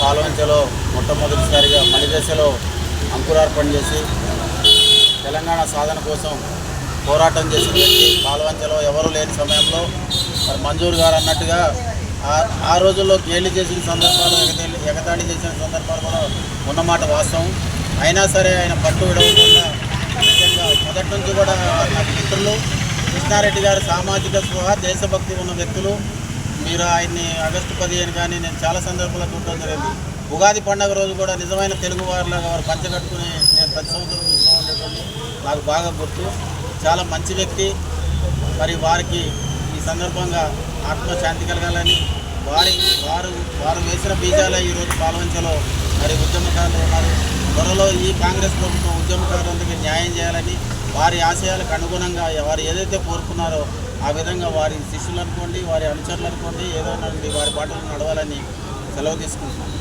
పాల్వంచలో మొట్టమొదటిసారిగా మలిదశలో అంకురార్పణ చేసి తెలంగాణ సాధన కోసం పోరాటం చేసిన వ్యక్తి పాల్వంచలో ఎవరు లేని సమయంలో మరి మంజూరు గారు అన్నట్టుగా ఆ- ఆ రోజుల్లో గేలి చేసిన సందర్భాలు ఎగతాళి ఎగతాళి చేసిన సందర్భాలు కూడా ఉన్నమాట వాస్తవం. అయినా సరే ఆయన పట్టు విడవకుండా ముఖ్యంగా మొదటి నుంచి కూడా నాకు మిత్రులు కృష్ణారెడ్డి గారు సామాజిక స్పృహ దేశభక్తి ఉన్న వ్యక్తులు మీరు ఆయన్ని ఆగస్టు పదిహేను కానీ నేను చాలా సందర్భాల్లో చూడటం జరిగింది. ఉగాది పండుగ రోజు కూడా నిజమైన తెలుగు వారిలాగా వారు పంచగట్టుకుని నేను ప్రతి సంవత్సరం చూస్తూ ఉండేటువంటి నాకు బాగా గుర్తు. చాలా మంచి వ్యక్తి. మరి వారికి ఈ సందర్భంగా ఆత్మశాంతి కలగాలని వారి వారు వారు వేసిన బీజాలే ఈరోజు పాల్వంచలో మరి ఉద్యమకారులు ఉన్నారు. త్వరలో ఈ కాంగ్రెస్ ప్రభుత్వం ఉద్యమకారులందరికీ న్యాయం చేయాలని వారి ఆశయాలకు అనుగుణంగా వారు ఏదైతే కోరుకున్నారో ఆ విధంగా వారి శిష్యులు అనుకోండి వారి అనుచరులు అనుకోండి ఏదో నుండి వారి పాటలు నడవాలని సెలవు తీసుకుంటున్నాను